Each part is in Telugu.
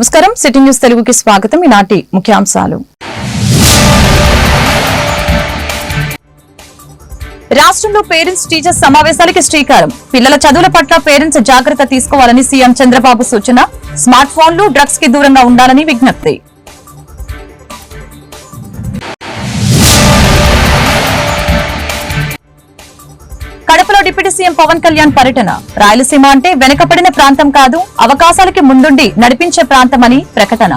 నమస్కారం. సిటీ న్యూస్ తెలుగుకి స్వాగతం. ఈనాటి ముఖ్యాంశాలు. రాష్ట్రంలో పేరెంట్స్ టీచర్స్ సమావేశాలకి శ్రీకారం. పిల్లల చదువుల పట్ల పేరెంట్స్ జాగ్రత్త తీసుకోవాలని సీఎం చంద్రబాబు సూచన. స్మార్ట్ ఫోన్లు డ్రగ్స్కి దూరంగా ఉండాలని విజ్ఞప్తి. కడపలో డిప్యూటీ సీఎం పవన్ కళ్యాణ్ పర్యటన. రాయలసీమ అంటే వెనుకబడిన ప్రాంతం కాదు అవకాశాలకి ముందుండి నడిపించే ప్రాంతమని ప్రకటన.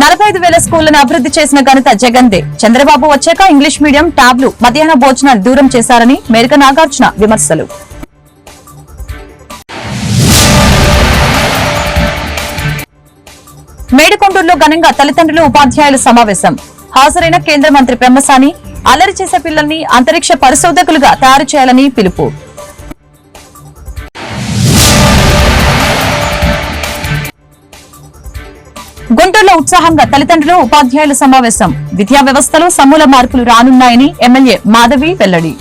నలభై ఐదు వేల స్కూళ్ళను అభివృద్ధి చేసిన ఘనత జగన్దే చంద్రబాబు వచ్చాక ఇంగ్లీష్ మీడియం ట్యాబ్లు మధ్యాహ్న భోజనాలు దూరం చేశారని మేరక నాగార్జున విమర్శలు. మేడికొండూరులో ఘనంగా తల్లిదండ్రులు ఉపాధ్యాయుల సమావేశం. హాజరైన కేంద్ర మంత్రి పెమ్మసాని అల్లరి చేసే పిల్లల్ని అంతరిక్ష పరిశోధకులుగా తయారు చేయాలని పిలుపు. గుంటూరులో ఉత్సాహంగా తల్లిదండ్రులు ఉపాధ్యాయుల సమావేశం. విద్యా వ్యవస్థలో సమూల మార్పులు రానున్నాయని ఎమ్మెల్యే మాధవి వెల్లడి.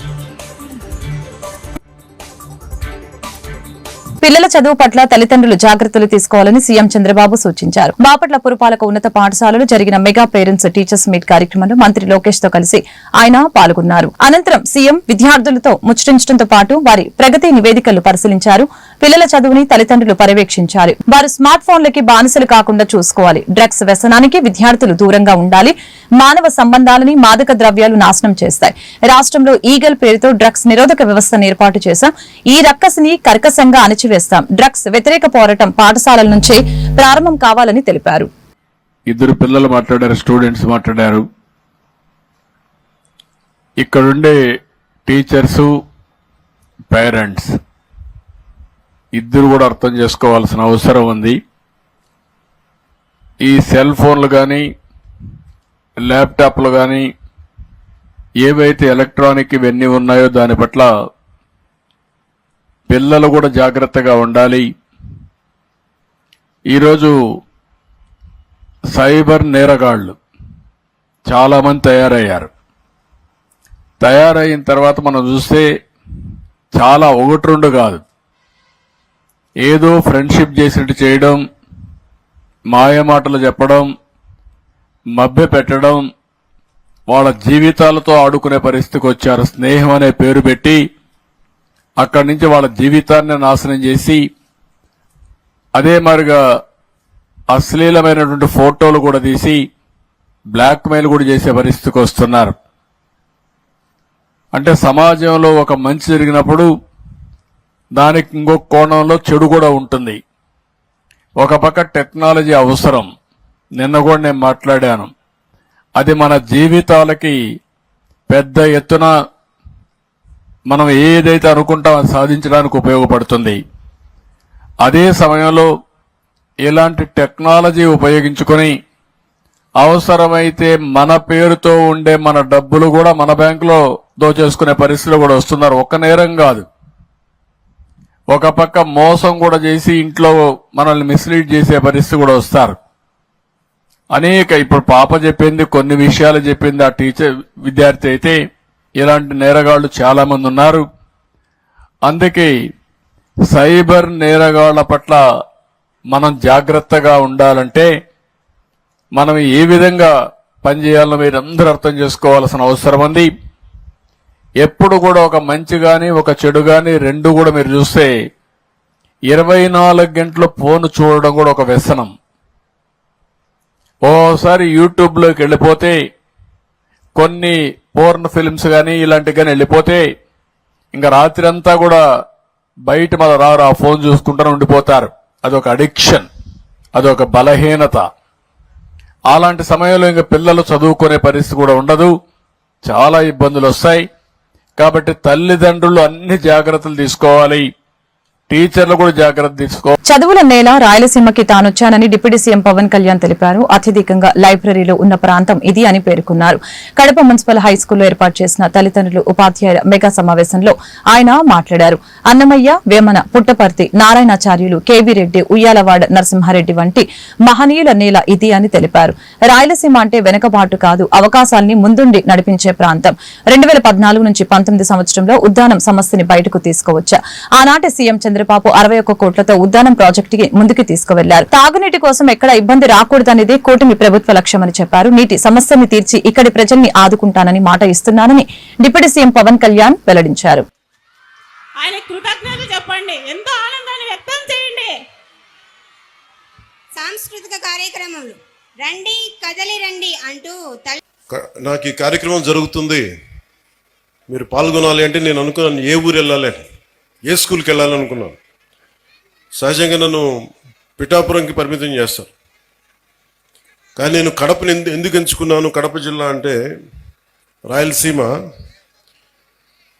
పిల్లల చదువు పట్ల తల్లిదండ్రులు జాగ్రత్తలు తీసుకోవాలని సీఎం చంద్రబాబు సూచించారు. బాపట్ల పురపాలక ఉన్నత పాఠశాలలో జరిగిన మెగా పేరెంట్స్ టీచర్స్ మీట్ కార్యక్రమంలో మంత్రి లోకేష్తో కలిసి ఆయన పాల్గొన్నారు. అనంతరం సీఎం విద్యార్థులతో ముచ్చటించడంతో పాటు వారి ప్రగతి నివేదికలు పరిశీలించారు. పిల్లల చదువుని తల్లిదండ్రులు పర్యవేక్షించాలి. వారు స్మార్ట్ ఫోన్లకి బానిసలు కాకుండా చూసుకోవాలి. డ్రగ్స్ వ్యసనానికి విద్యార్థులు దూరంగా ఉండాలి. మానవ సంబంధాలని మాదక ద్రవ్యాలు నాశనం చేస్తాయి. రాష్ట్రంలో ఈగల్ పేరుతో డ్రగ్స్ నిరోధక వ్యవస్థను ఏర్పాటు చేశాం. ఈ రక్కసిని కర్కశంగా అణచివేస్తాం. డ్రగ్స్ వ్యతిరేక పోరాటం పాఠశాలల నుంచే ప్రారంభం కావాలని తెలిపారు. ఇద్దరు పిల్లలు మాట్లాడారు స్టూడెంట్స్ మాట్లాడారు. ఇక్కడుండే టీచర్సు పేరెంట్స్. ఇద్దరు కూడా అర్థం చేసుకోవాల్సిన అవసరం ఉంది. ఈ సెల్ ఫోన్లు కానీ ల్యాప్టాప్లు కానీ ఏవైతే ఎలక్ట్రానిక్ ఇవన్నీ ఉన్నాయో దాని పట్ల పిల్లలు కూడా జాగ్రత్తగా ఉండాలి. ఈరోజు సైబర్ నేరగాళ్ళు చాలామంది తయారయ్యారు. తయారైన తర్వాత మనం చూస్తే చాలా ఒకటి రెండు కాదు. ఏదో ఫ్రెండ్షిప్ చేసినట్టు చేయడం మాయమాటలు చెప్పడం మభ్య పెట్టడం వాళ్ళ జీవితాలతో ఆడుకునే పరిస్థితికి వచ్చారు. స్నేహం అనే పేరు పెట్టి అక్కడి నుంచి వాళ్ళ జీవితాన్ని నాశనం చేసి అదే మరిగా అశ్లీలమైనటువంటి ఫోటోలు కూడా తీసి బ్లాక్ మెయిల్ కూడా చేసే పరిస్థితికి వస్తున్నారు. అంటే సమాజంలో ఒక మంచి జరిగినప్పుడు దానికి ఇంకొక కోణంలో చెడు కూడా ఉంటుంది. ఒక పక్క టెక్నాలజీ అవసరం. నిన్న కూడా నేను మాట్లాడాను. అది మన జీవితాలకి పెద్ద ఎత్తున మనం ఏదైతే అనుకుంటామో అది సాధించడానికి ఉపయోగపడుతుంది. అదే సమయంలో ఇలాంటి టెక్నాలజీ ఉపయోగించుకొని అవసరమైతే మన పేరుతో ఉండే మన డబ్బులు కూడా మన బ్యాంకులో దోచేసుకునే పరిస్థితులు కూడా వస్తున్నారు. ఒక్క నేరం కాదు. ఒక పక్క మోసం కూడా చేసి ఇంట్లో మనల్ని మిస్లీడ్ చేసే పరిస్థితి కూడా వస్తారు. అనేక ఇప్పుడు పాప చెప్పింది కొన్ని విషయాలు చెప్పింది ఆ టీచర్ విద్యార్థి అయితే ఇలాంటి నేరగాళ్ళు చాలా మంది ఉన్నారు. అందుకే సైబర్ నేరగాళ్ళ పట్ల మనం జాగ్రత్తగా ఉండాలంటే మనం ఏ విధంగా పనిచేయాలో మీరు అందరూ అర్థం చేసుకోవాల్సిన అవసరం ఉంది. ఎప్పుడు కూడా ఒక మంచి కానీ ఒక చెడు కానీ రెండు కూడా మీరు చూస్తే ఇరవై నాలుగు గంటలు ఫోన్ చూడడం కూడా ఒక వ్యసనం. ఓసారి యూట్యూబ్లోకి వెళ్ళిపోతే కొన్ని పోర్న్ ఫిల్మ్స్ కానీ ఇలాంటి కానీ వెళ్ళిపోతే ఇంకా రాత్రి అంతా కూడా బయట మన రారు ఆ ఫోన్ చూసుకుంటూనే ఉండిపోతారు. అదొక అడిక్షన్ అదొక బలహీనత. అలాంటి సమయంలో ఇంకా పిల్లలు చదువుకునే పరిస్థితి కూడా ఉండదు. చాలా ఇబ్బందులు వస్తాయి. కాబట్టి తల్లిదండ్రులు అన్ని జాగ్రత్తలు తీసుకోవాలి. టీచర్లు కూడా జాగ్రత్త తీసుకో. చదువుల నేల రాయలసీమకి తానొచ్చానని డిప్యూటీ సీఎం పవన్ కళ్యాణ్ తెలిపారు. అత్యధికంగా లైబ్రరీలో ఉన్న ప్రాంతం ఇది అని పేర్కొన్నారు. కడప మున్సిపల్ హై స్కూల్లో ఏర్పాటు చేసిన తల్లిదండ్రులు ఉపాధ్యాయుల మెగా సమావేశంలో ఆయన మాట్లాడారు. అన్నమయ్య వేమన పుట్టపర్తి నారాయణాచార్యులు కేవీ రెడ్డి ఉయ్యాలవాడ నరసింహారెడ్డి వంటి మహనీయుల నేల ఇది అని తెలిపారు. రాయలసీమ అంటే వెనకబాటు కాదు అవకాశాల్ని ముందుండి నడిపించే ప్రాంతం. రెండు వేల పద్నాలుగు నుంచి పంతొమ్మిది సంవత్సరంలో ఉద్దానం సమస్యని బయటకు తీసుకువచ్చా? ఆనాటి సీఎం చంద్రబాబు అరవై ఒక్క కోట్లతో ఉద్దానం ప్రాజెక్టుకి ముందుకు తీసుకువెళ్ళారు. తాగునీటి కోసం ఎక్కడ ఇబ్బంది రాకూడదనేదే కూటమి ప్రభుత్వ లక్ష్యమని చెప్పారు. నీటి సమస్యని తీర్చి ఇక్కడి ప్రజల్ని ఆదుకుంటానని మాట ఇస్తున్నానని డిప్యూటీ సీఎం పవన్ కళ్యాణ్ వెల్లడించారు. ఆయన కృతజ్ఞత చెప్పండి. ఎంతో ఆనందాన్ని వ్యక్తం చేయండి. సాంస్కృతిక కార్యక్రమాలు రండి కదలి రండి అంటూ తల్లి క- నాకు ఈ కార్యక్రమం జరుగుతుంది. మీరు పాల్గొనాలి అంటే నేను అనుకున్నాను ఏ ఊరు వెళ్ళాలి అని. ఏ స్కూల్కి వెళ్ళాలనుకున్నాను సహజంగా నన్ను పిఠాపురంకి పరిమితం చేస్తారు. కానీ నేను కడపని ఎందు- ఎందుకు ఎంచుకున్నాను? కడప జిల్లా అంటే రాయలసీమ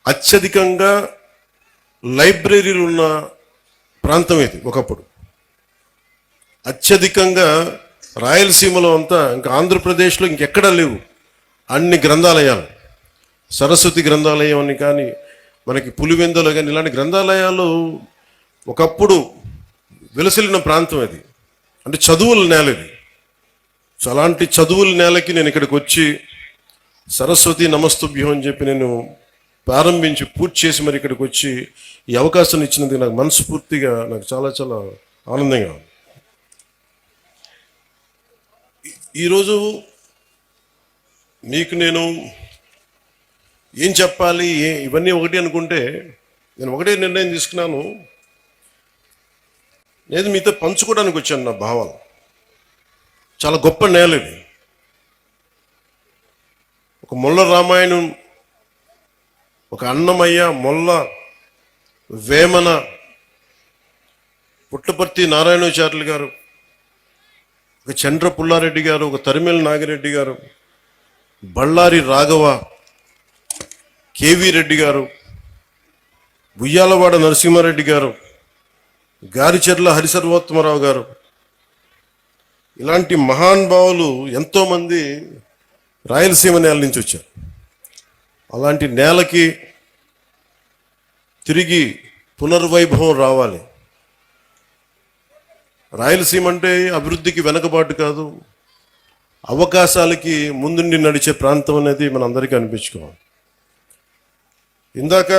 అత్యధికంగా లైబ్రరీలు ఉన్న ప్రాంతం ఇది ఒకప్పుడు. అత్యధికంగా రాయలసీమలో అంతా ఇంకా ఆంధ్రప్రదేశ్లో ఇంకెక్కడా లేవు. అన్ని గ్రంథాలయాలు. సరస్వతి గ్రంథాలయం అని కానీ మనకి పులివెందులు కానీ ఇలాంటి గ్రంథాలయాలు ఒకప్పుడు విలసిల్లిన ప్రాంతం అది. అంటే చదువుల నేల ఇది. సో అలాంటి చదువుల నేలకి నేను ఇక్కడికి వచ్చి సరస్వతి నమస్తుభ్యం అని చెప్పి నేను ప్రారంభించి పూర్తి చేసి మరి ఇక్కడికి వచ్చి ఈ అవకాశం ఇచ్చినందుకు నాకు మనస్ఫూర్తిగా నాకు చాలా చాలా ఆనందంగా ఉంది. ఈరోజు మీకు నేను ఏం చెప్పాలి? ఏ ఇవన్నీ ఒకటి అనుకుంటే నేను ఒకటే నిర్ణయం తీసుకున్నాను. లేదు మీతో పంచుకోవడానికి వచ్చాను నా భావాలు. చాలా గొప్ప నేల ఇది ఒక మొల్ల రామాయణం ఒక అన్నమయ్య మొల్ల వేమన పుట్టపర్తి నారాయణాచార్యులు గారు ఒక చంద్ర పుల్లారెడ్డి గారు ఒక తరిమేల నాగిరెడ్డి గారు బళ్ళారి రాఘవ కేవీ రెడ్డి గారు ఉయ్యాలవాడ నరసింహారెడ్డి గారు గారిచెర్ల హరిసర్వోత్తమరావు గారు ఇలాంటి మహానుభావులు ఎంతోమంది రాయలసీమ నేల నుంచి వచ్చారు. అలాంటి నేలకి తిరిగి పునర్వైభవం రావాలి. రాయలసీమ అంటే అభివృద్ధికి వెనకబాటు కాదు అవకాశాలకి ముందుండి నడిచే ప్రాంతం అనేది మన అందరికీ అనిపించుకోవాలి. ఇందాక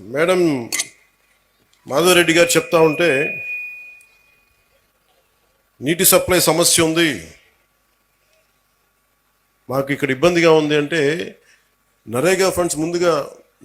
మేడం మాధవరెడ్డి గారు చెప్తా ఉంటే నీటి సప్లై సమస్య ఉంది. మాకు ఇక్కడ ఇబ్బందిగా ఉంది అంటే నరేగా ఫండ్స్ ముందుగా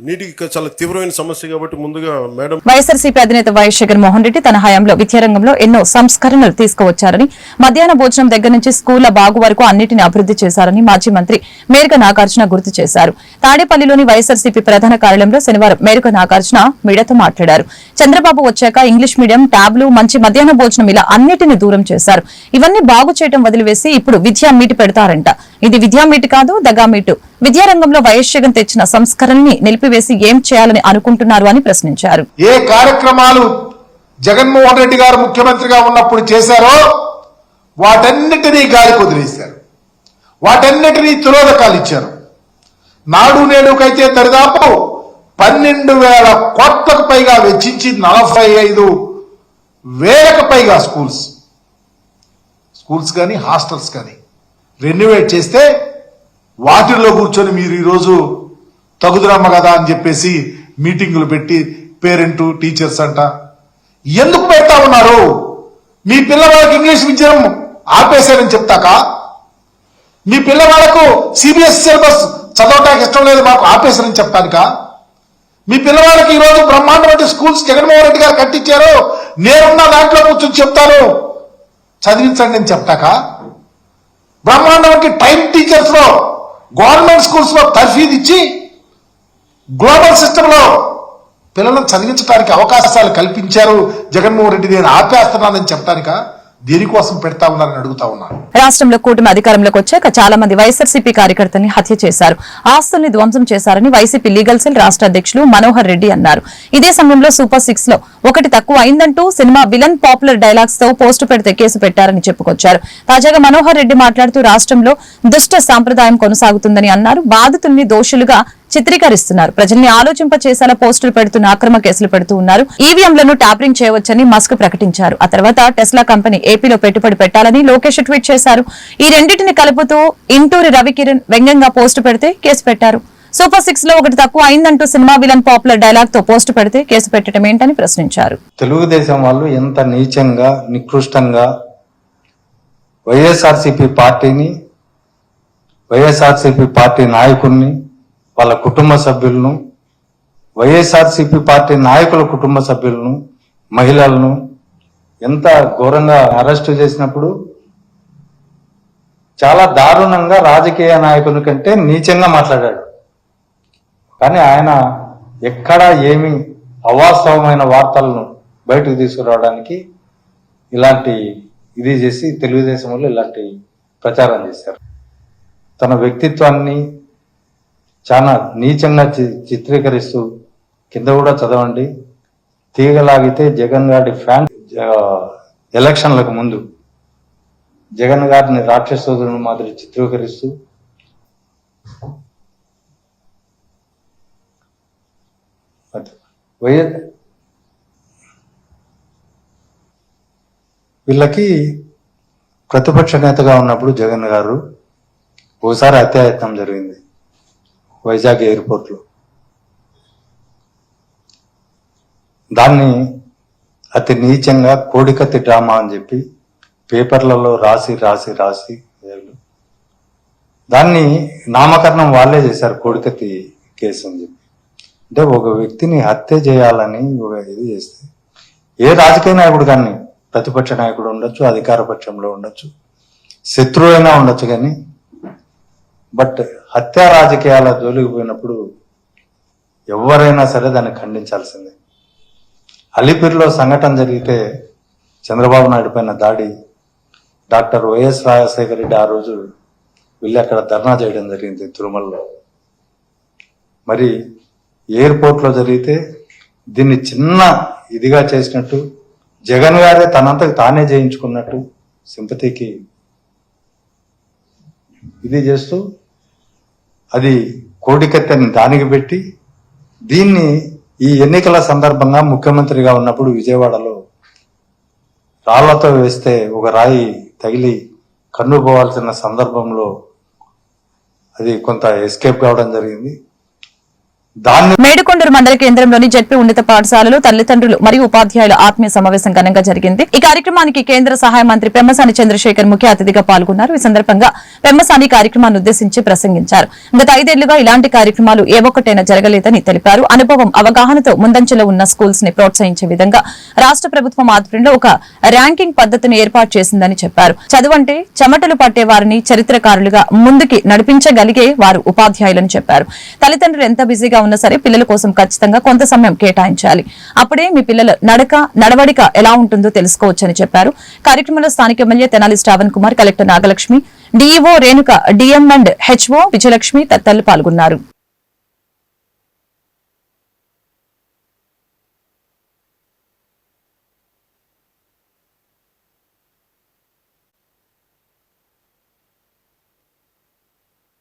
నీటికి చాలా తీవ్రమైన సమస్య కాబట్టి ముందుగా మేడం వైఎస్ఆర్సీపీ అధినేత వైఎస్ జగన్మోహన్ రెడ్డి తన హయాంలో విద్యారంగంలో ఎన్నో సంస్కరణలు తీసుకువచ్చారని మధ్యాహ్న భోజనం దగ్గర నుంచి స్కూళ్ళ బాగు వరకు అన్నింటిని అభివృద్ధి చేశారని మాజీ మంత్రి మేరక నాగార్జున గుర్తు చేశారు. తాడేపల్లిలోని వైఎస్ఆర్సీపీ ప్రధాన కార్యాలయంలో శనివారం మేరక నాగార్జున మీడియాతో మాట్లాడారు. చంద్రబాబు వచ్చాక ఇంగ్లీష్ మీడియం ట్యాబ్లు మంచి మధ్యాహ్న భోజనం ఇలా అన్నిటిని దూరం చేశారు. ఇవన్నీ బాగు చేయడం వదిలివేసి ఇప్పుడు విద్యా మీటి పెడతారంట. ఇది విద్యామీట్ కాదు దగామీటు విద్యారంగంలో వైఎస్ జగన్ తెచ్చిన సంస్కరణని నిలిపివేసి ఏం చేయాలని అనుకుంటున్నారు అని ప్రశ్నించారు. ఏ కార్యక్రమాలు జగన్మోహన్ రెడ్డి గారు ముఖ్యమంత్రిగా ఉన్నప్పుడు చేశారో వాటన్నిటినీ గాలి వదిలేశారు. వాటన్నిటినీ తిరోధకాలు ఇచ్చారు. నాడు నేడుకైతే దరిదాపు పన్నెండు వేల కోట్లకు పైగా వెచ్చించి నలభై ఐదు వేలకు పైగా స్కూల్స్. స్కూల్స్ కానీ హాస్టల్స్ కానీ రెన్యువేట్ చేస్తే వాటిల్లో కూర్చొని మీరు ఈరోజు తగుదురమ్మ కదా అని చెప్పేసి మీటింగులు పెట్టి పేరెంట్ టీచర్స్ అంట. ఎందుకు పెడతా ఉన్నారు? మీ పిల్లవాళ్ళకి ఇంగ్లీష్ విద్యను ఆపేశారని చెప్తాక? మీ పిల్లవాళ్ళకు సిబిఎస్ సిలబస్ చదవటానికి ఇష్టం లేదు మాకు ఆపేశారని చెప్తానుక? మీ పిల్లవాళ్ళకి ఈరోజు బ్రహ్మాండమైన స్కూల్స్ జగన్మోహన్ రెడ్డి గారు కట్టించారు నేనున్న దాంట్లో కూర్చొని చెప్తాను. చదివించండి అని చెప్తాక? బ్రహ్మాండానికి టైం టీచర్స్లో గవర్నమెంట్ స్కూల్స్లో తర్ఫీదు ఇచ్చి గ్లోబల్ సిస్టమ్లో పిల్లలను చదివించడానికి అవకాశాలు కల్పించారు జగన్మోహన్ రెడ్డి. నేను ఆపేస్తున్నానని చెప్పడానికా దేనికోసం పెడతా ఉన్నారని అడుగుతా ఉన్నాను రాష్ట్రంలో కూటమి అధికారంలోకి వచ్చాక చాలా మంది వైఎస్ఆర్సీపీ కార్యకర్తల్ని హత్య చేశారు. ఆస్తుల్ని ధ్వంసం చేశారని వైసీపీ లీగల్ సెల్ రాష్ట్ర అధ్యక్షులు మనోహర్ రెడ్డి అన్నారు. ఇదే సమయంలో సూపర్ సిక్స్లో ఒకటి తక్కువ అయిందంటూ సినిమా విలన్ పాపులర్ డైలాగ్స్తో పోస్టు పెడితే కేసు పెట్టారని చెప్పుకొచ్చారు. తాజాగా మనోహర్ రెడ్డి మాట్లాడుతూ రాష్ట్రంలో దుష్ట సాంప్రదాయం కొనసాగుతుందని అన్నారు. బాధితుల్ని దోషులుగా చిత్రీకరిస్తున్నారు. ప్రజల్ని ఆలోచింప చేసేలా పోస్టులు పెడుతున్న అక్రమ కేసులు పెడుతూ ఉన్నారు. ఈవీఎంలను ట్యాపరింగ్ చేయవచ్చని మస్క్ ప్రకటించారు. ఆ తర్వాత టెస్లా కంపెనీ ఏపీలో పెట్టుబడి పెట్టాలని లోకేష్ ట్వీట్ చేశారు. ఈ రెండింటిని కలుపుతూ ఇంటూరి రవికిరణ్ వ్యంగ్యంగా పోస్టు పెడితే కేసు పెట్టారు. సూపర్ సిక్స్లో ఒకటి తక్కువ అయిందంటూ సినిమా విలన్ పాపులర్ డైలాగ్తో పోస్ట్ పెడితే కేసు పెట్టడం ఏంటని ప్రశ్నించారు. తెలుగుదేశం వాళ్ళు ఎంత నీచంగా నికృష్టంగా వైఎస్ఆర్సిపి పార్టీని వైఎస్ఆర్సిపి పార్టీ నాయకుడిని వాళ్ళ కుటుంబ సభ్యులను వైఎస్ఆర్సిపి పార్టీ నాయకుల కుటుంబ సభ్యులను మహిళలను ఎంత ఘోరంగా అరెస్టు చేసినప్పుడు చాలా దారుణంగా రాజకీయ నాయకుని కంటే నీచంగా మాట్లాడాడు. కానీ ఆయన ఎక్కడా ఏమి అవాస్తవమైన వార్తలను బయటకు తీసుకురావడానికి ఇలాంటి ఇది చేసి తెలుగుదేశం వాళ్ళు ఇలాంటి ప్రచారం చేశారు. తన వ్యక్తిత్వాన్ని చాలా నీచంగా చి- చిత్రీకరిస్తూ కింద కూడా చదవండి. తీగలాగితే జగన్ గారి ఫ్యాన్ ఎలక్షన్లకు ముందు జగన్ గారిని రాక్షసోదరుని మాదిరి చిత్రీకరిస్తూ వైఎస్ వీళ్ళకి ప్రతిపక్ష నేతగా ఉన్నప్పుడు జగన్ గారు ఓసారి హత్యాయత్నం జరిగింది. వైజాగ్ ఎయిర్పోర్ట్లో. దాన్ని అతి నీచంగా కోడికత్తి డ్రామా అని చెప్పి పేపర్లలో రాసి రాసి రాసి దాన్ని నామకరణం వాళ్ళే చేశారు కోడికత్తి కేసు అని చెప్పి. అంటే ఒక వ్యక్తిని హత్య చేయాలని ఒక ఇది చేస్తే ఏ రాజకీయ నాయకుడు కానీ ప్రతిపక్ష నాయకుడు ఉండొచ్చు అధికార పక్షంలో ఉండొచ్చు శత్రువు అయినా ఉండొచ్చు కానీ బట్ హత్యా రాజకీయాల జోలికి పోయినప్పుడు ఎవరైనా సరే దాన్ని ఖండించాల్సిందే. అలిపిరిలో సంఘటన జరిగితే చంద్రబాబు నాయుడు పైన దాడి డాక్టర్ వైఎస్ రాజశేఖర రెడ్డి ఆ రోజు వెళ్ళి అక్కడ ధర్నా చేయడం జరిగింది తిరుమలలో. మరి ఎయిర్పోర్ట్లో జరిగితే దీన్ని చిన్న ఇదిగా చేసినట్టు జగన్ గారే తనంతకు తానే చేయించుకున్నట్టు సింపతికి ఇది చేస్తూ అది కోడికత్తెని దానికి పెట్టి దీన్ని ఈ ఎన్నికల సందర్భంగా ముఖ్యమంత్రిగా ఉన్నప్పుడు విజయవాడలో రాళ్ళతో వేస్తే ఒక రాయి తగిలి కన్ను పోవాల్సిన సందర్భంలో అది కొంత ఎస్కేప్ కావడం జరిగింది. మేడుకొండూరు మండల కేంద్రంలోని జడ్పీ ఉన్నత పాఠశాలలో తల్లిదండ్రులు మరియు ఉపాధ్యాయుల ఆత్మీయ సమావేశం ఘనంగా జరిగింది. ఈ కార్యక్రమానికి కేంద్ర సహాయ మంత్రి పెమ్మసాని చంద్రశేఖర్ ముఖ్య అతిథిగా పాల్గొన్నారు. ఈ సందర్భంగా పెమ్మసాని కార్యక్రమాన్ని ఉద్దేశించి ప్రసంగించారు. గత ఐదేళ్ళుగా ఇలాంటి కార్యక్రమాలు ఏ ఒక్కటైనా జరగలేదని తెలిపారు. అనుభవం అవగాహనతో ముందంజలో ఉన్న స్కూల్స్ని ప్రోత్సహించే విధంగా రాష్ట్ర ప్రభుత్వం ఆధ్వర్యంలో ఒక ర్యాంకింగ్ పద్ధతిని ఏర్పాటు చేసిందని చెప్పారు. చదువంటే చెమటలు పట్టే వారిని చరిత్రకారులుగా ముందుకి నడిపించగలిగే వారు ఉపాధ్యాయులని చెప్పారు. తల్లిదండ్రులు ఎంత బిజీగా ఉన్నా సరే పిల్లల కోసం ఖచ్చితంగా కొంత సమయం కేటాయించాలి. అప్పుడే మీ పిల్లల నడక నడవడిక ఎలా ఉంటుందో తెలుసుకోవచ్చని చెప్పారు. కార్యక్రమంలో స్థానిక MLA Tenali Shravan Kumar collector Nagalakshmi DEO Renuka DM and HO Vijayalakshmi తదితరులు పాల్గొన్నారు.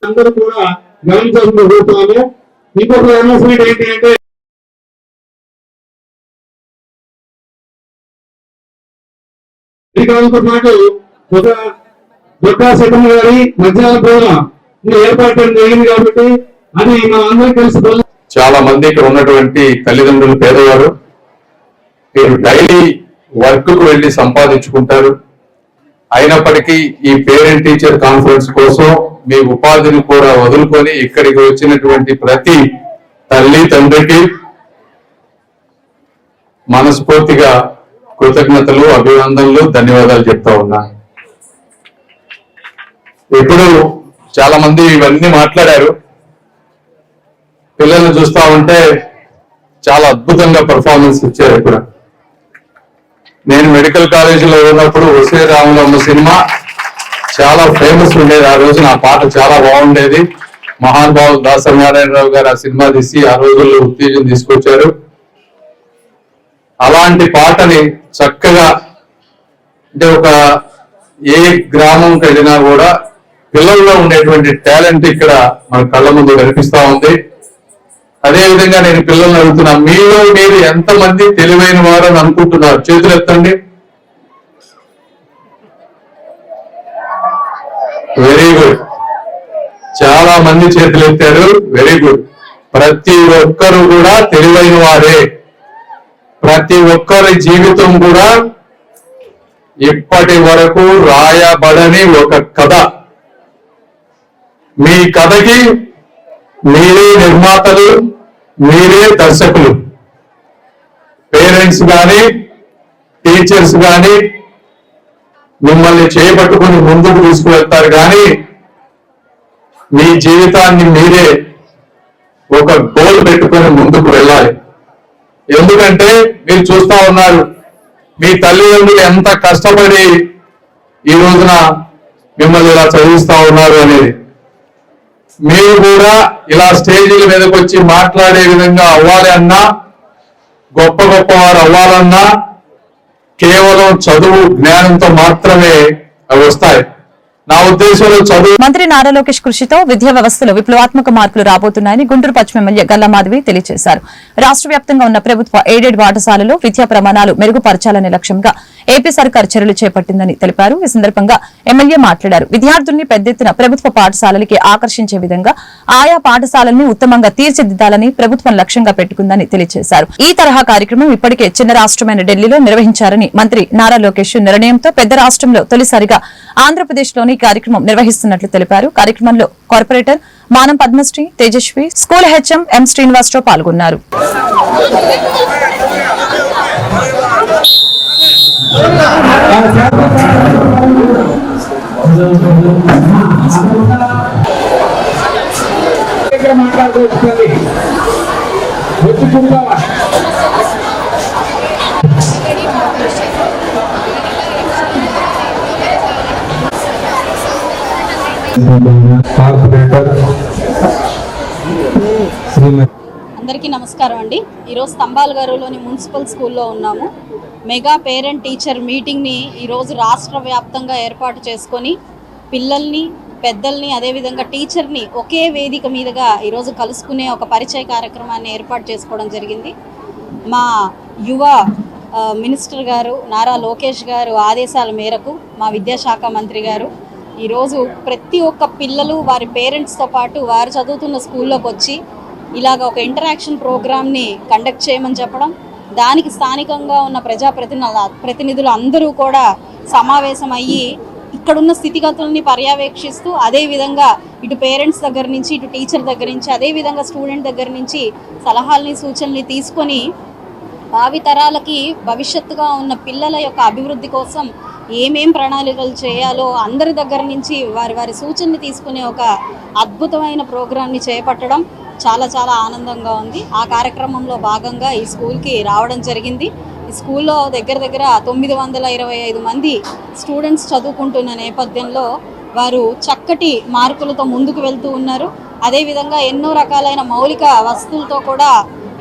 అందరూ కూడా గమనించాల్సిన కోరుతున్నాము ఇంకొక అనౌన్స్మెంట్ ఏంటి అంటే అధికారులతో పాటు ఒక దొడ్డా శతం గారి మధ్యాహ్న భోజనం ఏర్పాటు చేయడం జరిగింది కాబట్టి అది మనం అందరం కలిసి చాలా మంది ఇక్కడ ఉన్నటువంటి తల్లిదండ్రులు పేదవారు మీరు డైలీ వర్క్కు వెళ్ళి సంపాదించుకుంటారు. అయినప్పటికీ ఈ పేరెంట్ టీచర్ కాన్ఫరెన్స్ కోసం మీ ఉపాధిని కూడా వదులుకొని ఇక్కడికి వచ్చినటువంటి ప్రతి తల్లి తండ్రికి మనస్ఫూర్తిగా కృతజ్ఞతలు అభినందనలు ధన్యవాదాలు చెప్తా ఉన్నా. ఇప్పుడు చాలా మంది ఇవన్నీ మాట్లాడారు. పిల్లల్ని చూస్తా ఉంటే చాలా అద్భుతంగా పర్ఫార్మెన్స్ ఇచ్చారు ఇక్కడ. నేను మెడికల్ కాలేజీలో ఉన్నప్పుడు వసే రాములమ్మ సినిమా చాలా ఫేమస్ ఉండేది. ఆ రోజు నా పాట చాలా బాగుండేది. మహానుభావులు దాసనారాయణరావు గారు ఆ సినిమా తీసి ఆ రోజుల్లో ఉత్తేజం తీసుకొచ్చారు. అలాంటి పాటని చక్కగా అంటే ఒక ఏ గ్రామంకి వెళ్ళినా కూడా పిల్లల్లో ఉండేటువంటి టాలెంట్ ఇక్కడ మన కళ్ళ ముందు కనిపిస్తా ఉంది. అదేవిధంగా నేను పిల్లల్ని అడుగుతున్నా మీలో మీరు ఎంతమంది తెలివైన వారని అనుకుంటున్నారు? చేతులు ఎత్తండి వెరీ గుడ్ చాలా మంది చేతులు ఎత్తారు. వెరీ గుడ్ ప్రతి ఒక్కరు కూడా తెలివైన వారే. ప్రతి ఒక్కరి జీవితం కూడా ఇప్పటి వరకు రాయబడని ఒక కథ. మీ కథకి మీరే నిర్మాతలు మీరే దర్శకులు. పేరెంట్స్ కానీ టీచర్స్ కానీ మిమ్మల్ని చేపట్టుకుని ముందుకు తీసుకువెళ్తారు కానీ మీ జీవితాన్ని మీరే ఒక గోల్ పెట్టుకొని ముందుకు వెళ్ళాలి. ఎందుకంటే మీరు చూస్తా ఉన్నారు మీ తల్లిదండ్రులు ఎంత కష్టపడి ఈ రోజున మిమ్మల్ని ఇలా చదివిస్తా ఉన్నారు అనేది. మీరు కూడా ఇలా స్టేజీల మీదకి వచ్చి మాట్లాడే విధంగా అవ్వాలి అన్నా గొప్ప గొప్ప వారు అవ్వాలన్నా కేవలం చదువు జ్ఞానంతో మాత్రమే అవి వస్తాయి. నా ఉద్దేశంలో చదువు మంత్రి నారా లోకేష్ కృషితో విద్యా వ్యవస్థలో విప్లవాత్మక మార్పులు రాబోతున్నాయని గుంటూరు పశ్చిమ ఎమ్మెల్యే గల్లామాధవి తెలియజేశారు రాష్ట్ర వ్యాప్తంగా ఉన్న ప్రభుత్వ ఎయిడెడ్ పాఠశాలలో విద్యా ప్రమాణాలు మెరుగుపరచాలనే లక్ష్యంగా ఏపీ సర్కార్ చర్యలు చేపట్టిందని తెలిపారు. ఈ సందర్భంగా ఎమ్మెల్యే మాట్లాడారు. విద్యార్థుల్ని పెద్ద ఎత్తున ప్రభుత్వ పాఠశాలలకి ఆకర్షించే విధంగా ఆయా పాఠశాలల్ని ఉత్తమంగా తీర్చిదిద్దాలని ప్రభుత్వం లక్ష్యంగా పెట్టుకుందని తెలియజేశారు ఈ తరహా కార్యక్రమం ఇప్పటికే చిన్న రాష్ట్రమైన ఢిల్లీలో నిర్వహించారని మంత్రి నారా లోకేష్ నిర్ణయంతో పెద్ద రాష్ట్రంలో తొలిసారిగా ఆంధ్రప్రదేశ్లోని ఈ కార్యక్రమం నిర్వహిస్తున్నట్లు తెలిపారు. కార్యక్రమంలో corporator Manam Padmasri Tejaswi school HM M Srinivasarao పాల్గొన్నారు. మాట్లాడుకోవచ్చు వచ్చి అందరికీ నమస్కారం అండి. ఈరోజు స్తంభాల గారులోని మున్సిపల్ స్కూల్లో ఉన్నాము. మెగా పేరెంట్ టీచర్ మీటింగ్ని ఈరోజు రాష్ట్ర వ్యాప్తంగా ఏర్పాటు చేసుకొని పిల్లల్ని పెద్దల్ని అదేవిధంగా టీచర్ని ఒకే వేదిక మీదుగా ఈరోజు కలుసుకునే ఒక పరిచయ కార్యక్రమాన్ని ఏర్పాటు చేసుకోవడం జరిగింది. మా యువ మినిస్టర్ గారు నారా లోకేష్ గారు ఆదేశాల మేరకు మా విద్యాశాఖ మంత్రి గారు ఈరోజు ప్రతి ఒక్క పిల్లలు వారి పేరెంట్స్తో పాటు వారు చదువుతున్న స్కూల్లోకి వచ్చి ఇలాగ ఒక ఇంటరాక్షన్ ప్రోగ్రామ్ని కండక్ట్ చేయమని చెప్పడం దానికి స్థానికంగా ఉన్న ప్రజాప్రతినిధుల ప్రతినిధులు అందరూ కూడా సమావేశం అయ్యి ఇక్కడున్న స్థితిగతుల్ని పర్యవేక్షిస్తూ అదే విధంగా ఇటు పేరెంట్స్ దగ్గర నుంచి ఇటు టీచర్ దగ్గర నుంచి అదే విధంగా స్టూడెంట్ దగ్గర నుంచి సలహాలని సూచనల్ని తీసుకొని భావితరాలకి భవిష్యత్తుగా ఉన్న పిల్లల యొక్క అభివృద్ధి కోసం ఏమేం ప్రణాళికలు చేయాలో అందరి దగ్గర నుంచి వారి వారి సూచనని తీసుకునే ఒక అద్భుతమైన ప్రోగ్రాంని చేపట్టడం చాలా చాలా ఆనందంగా ఉంది. ఆ కార్యక్రమంలో భాగంగా ఈ స్కూల్కి రావడం జరిగింది. ఈ స్కూల్లో దగ్గర దగ్గర తొమ్మిది వందల ఇరవై ఐదు మంది స్టూడెంట్స్ చదువుకుంటున్న నేపథ్యంలో వారు చక్కటి మార్కులతో ముందుకు వెళ్తూ ఉన్నారు. అదేవిధంగా ఎన్నో రకాలైన మౌలిక వస్తువులతో కూడా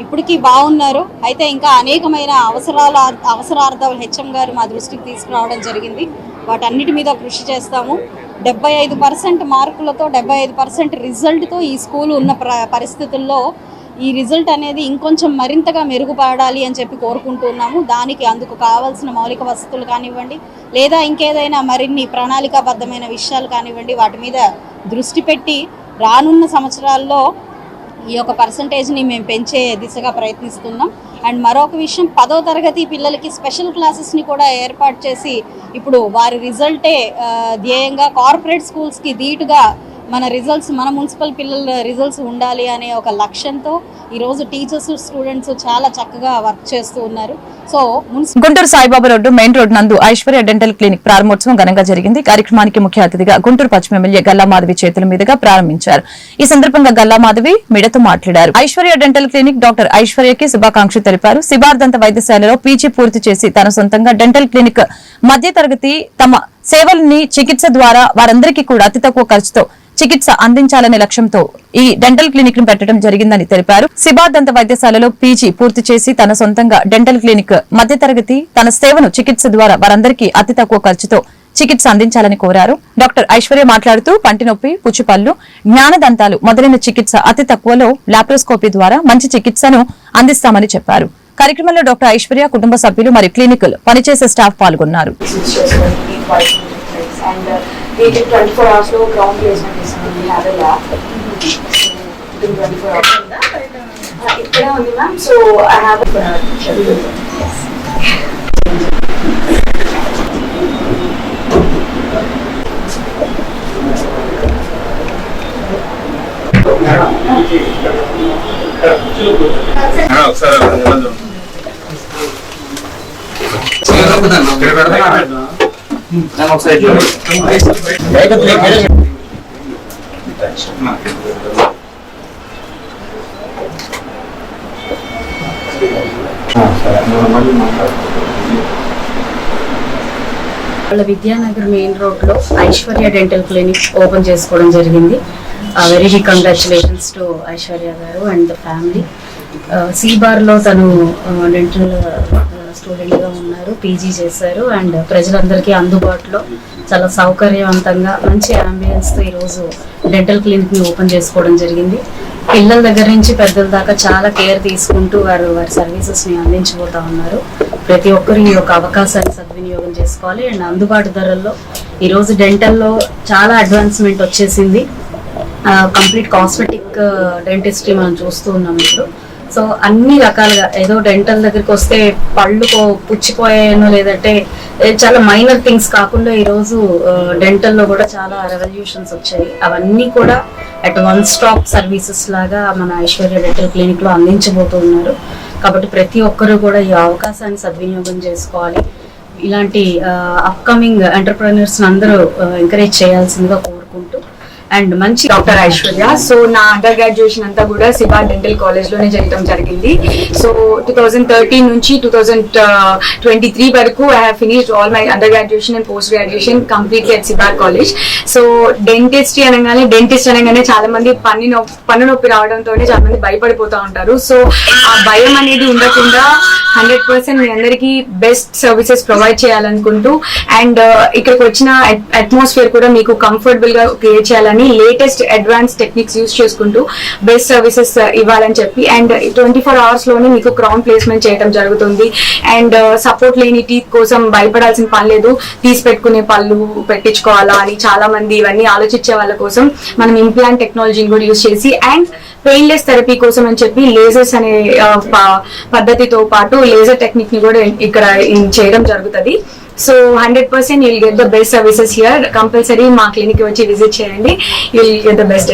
ఇప్పటికీ బాగున్నారు. అయితే ఇంకా అనేకమైన అవసరాల అవసరార్థాలు హెచ్ఎం గారు మా దృష్టికి తీసుకురావడం జరిగింది. వాటన్నిటి మీద కృషి చేస్తాము. డెబ్బై ఐదు పర్సెంట్ మార్కులతో డెబ్బై ఐదు పర్సెంట్ రిజల్ట్తో ఈ స్కూల్ ఉన్న ప్ర పరిస్థితుల్లో ఈ రిజల్ట్ అనేది ఇంకొంచెం మరింతగా మెరుగుపడాలి అని చెప్పి కోరుకుంటున్నాము. దానికి అందుకు కావాల్సిన మౌలిక వసతులు కానివ్వండి లేదా ఇంకేదైనా మరిన్ని ప్రణాళికాబద్ధమైన విషయాలు కానివ్వండి వాటి మీద దృష్టి పెట్టి రానున్న సంవత్సరాల్లో ఈ యొక్క పర్సంటేజ్ని మేము పెంచే దిశగా ప్రయత్నిస్తున్నాం. అండ్ మరొక విషయం పదో తరగతి పిల్లలకి స్పెషల్ క్లాసెస్ని కూడా ఏర్పాటు చేసి ఇప్పుడు వారి రిజల్టే ధ్యేయంగా కార్పొరేట్ స్కూల్స్కి ధీటుగా మన రిజల్ట్స్ మన మున్సిపల్ పిల్లల రిజల్ట్స్ ఉండాలి అనే ఒక లక్ష్యంతో ఈరోజు టీచర్స్ స్టూడెంట్స్ చాలా చక్కగా వర్క్ చేస్తూ ఉన్నారు. So Guntur Saibaba road main road నందు ఐశ్వర్య డెంటల్ క్లినిక్ ప్రారంభోత్సవం ఘనంగా జరిగింది. కార్యక్రమానికి ముఖ్య అతిథిగా గుంటూరు పశ్చిమ ఎమ్మెల్యే గల్లామాధవి చేతుల మీదుగా ప్రారంభించారు. ఈ సందర్భంగా గల్లామాధవి మిడతో మాట్లాడారు. ఐశ్వర్య డెంటల్ క్లినిక్ డాక్టర్ ఐశ్వర్యకి శుభాకాంక్షలు తెలిపారు. సిబార్దంత వైద్యశాలలో పీజీ పూర్తి చేసి తన సొంతంగా డెంటల్ క్లినిక్ మధ్య తరగతి తమ సేవల్ని చికిత్స ద్వారా వారందరికీ కూడా అతి తక్కువ ఖర్చుతో చికిత్స అందించాలనే లక్ష్యంతో ఈ డెంటల్ క్లినిక్ను పెట్టడం జరిగిందని తెలిపారు. సిబార్దంత వైద్యశాలలో పీజీ పూర్తి చేసి తన సొంతంగా డెంటల్ క్లినిక్ మధ్యతరగతి తన సేవను చికిత్స ద్వారా వారందరికీ అతి తక్కువ ఖర్చుతో చికిత్స అందించాలని కోరారు. డాక్టర్ ఐశ్వర్య మాట్లాడుతూ పంటి నొప్పి పుచ్చిపళ్ళు జ్ఞానదంతాలు మొదలైన చికిత్స అతి తక్కువలో లాప్రోస్కోపీ ద్వారా మంచి చికిత్సను అందిస్తామని చెప్పారు. కార్యక్రమంలో డాక్టర్ ఐశ్వర్య కుటుంబ సభ్యులు మరియు క్లినికల్ పనిచేసే స్టాఫ్ పాల్గొన్నారు. Uh, we did 24 hours లో ground placement ఇస్తాం we have a lab within 24 hours Uh, ఇక్కడే ఉంది మ్యామ్ సో ఐ హ్యావ్ వాళ్ళ విద్యానగర్ మెయిన్ రోడ్లో ఐశ్వర్య డెంటల్ క్లినిక్ ఓపెన్ చేసుకోవడం జరిగింది. Very big congratulations to Aishwarya garu and the family బార్లో తను డెంటల్ స్టూడెంట్గా ఉన్నారు పీజీ చేశారు అండ్ ప్రజలందరికీ అందుబాటులో చాలా సౌకర్యవంతంగా మంచి అంబియన్స్తో ఈరోజు డెంటల్ క్లినిక్ని ఓపెన్ చేసుకోవడం జరిగింది. పిల్లల దగ్గర నుంచి పెద్దల దాకా చాలా కేర్ తీసుకుంటూ వారు వారి సర్వీసెస్ని అందించబోతా ఉన్నారు. ప్రతి ఒక్కరు ఈ యొక్క అవకాశాన్ని సద్వినియోగం చేసుకోవాలి అండ్ అందుబాటు ధరల్లో ఈరోజు డెంటల్లో చాలా అడ్వాన్స్మెంట్ వచ్చేసింది. కంప్లీట్ కాస్మెటిక్ డెంటిస్ట్రీ మనం చూస్తూ ఉన్నాం ఇప్పుడు. సో అన్ని రకాలుగా ఏదో డెంటల్ దగ్గరికి వస్తే పళ్ళు కో- పుచ్చిపోయాయనో లేదంటే చాలా మైనర్ థింగ్స్ కాకుండా ఈరోజు డెంటల్లో కూడా చాలా రెవల్యూషన్స్ వచ్చాయి. అవన్నీ కూడా అట్ వన్ స్టాప్ సర్వీసెస్ లాగా మన ఐశ్వర్య డెంటల్ క్లినిక్లో అందించబోతూ ఉన్నారు. కాబట్టి ప్రతి ఒక్కరూ కూడా ఈ అవకాశాన్ని సద్వినియోగం చేసుకోవాలి. ఇలాంటి అప్కమింగ్ ఎంటర్ప్రెన్యూర్స్ అందరూ ఎంకరేజ్ చేయాల్సిందిగా అండ్ మంచి డాక్టర్ ఐశ్వర్య. సో నా అండర్ గ్రాడ్యుయేషన్ అంతా కూడా సిబా డెంటల్ కాలేజ్లోనే చేయడం జరిగింది. సో టూ థౌజండ్ థర్టీన్ నుంచి టూ థౌజండ్ ట్వంటీ త్రీ వరకు I have finished all my under graduation and post graduation completely at Siba college. So dentist అనగానే డెంటిస్ట్ అనగానే చాలా మంది పన్ను నొప్పి పన్ను నొప్పి రావడంతో చాలా మంది భయపడిపోతూ ఉంటారు. సో ఆ భయం అనేది ఉండకుండా హండ్రెడ్ పర్సెంట్ మీ అందరికీ బెస్ట్ సర్వీసెస్ ప్రొవైడ్ చేయాలనుకుంటూ అండ్ uh, ఇక్కడికి వచ్చిన అట్మాస్ఫియర్ కూడా మీకు కంఫర్టబుల్గా క్రియేట్ చేయాలని లేటెస్ట్ అడ్వాన్స్ టెక్నిక్స్ యూస్ చేసుకుంటూ బెస్ట్ సర్వీసెస్ uh, ఇవ్వాలని చెప్పి. అండ్ ట్వంటీ ఫోర్ అవర్స్లోనే మీకు క్రౌన్ ప్లేస్మెంట్ చేయడం జరుగుతుంది. అండ్ సపోర్ట్ uh, లేని టీత్ కోసం భయపడాల్సిన పని లేదు. తీసి పెట్టుకునే పళ్ళు పెట్టించుకోవాలా అని చాలా మంది ఇవన్నీ ఆలోచించే వాళ్ళ కోసం మనం ఇంప్లాంట్ టెక్నాలజీని కూడా యూస్ చేసి అండ్ పెయిన్లెస్ థెరపీ కోసం అని చెప్పి లేజర్స్ అనే uh, ప- పద్ధతితో పాటు లేజర్ టెక్నిక్ని కూడా ఇక్కడ చేయడం జరుగుతుంది. So hundred percent you'll get the best services here compulsory మా క్లినిక్ వచ్చి విజిట్ చేయండి. యుల్ గెట్ ద బెస్ట్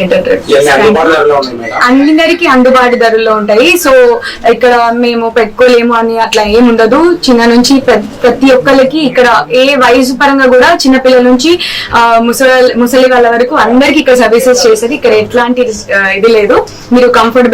అందరికీ అందుబాటు ధరల్లో ఉంటాయి. సో ఇక్కడ మేము పెట్టుకోలేము అని అట్లా ఏం ఉండదు. చిన్న నుంచి ప్ర- ప్రతి ఒక్కరికి ఇక్కడ ఏ వయసు పరంగా కూడా చిన్న పిల్లల నుంచి ముసలి ముసలి వాళ్ళ వరకు అందరికి ఇక్కడ సర్వీసెస్ చేసేది. ఇక్కడ ఎట్లాంటి ఇది లేదు. మీరు కంఫర్టబుల్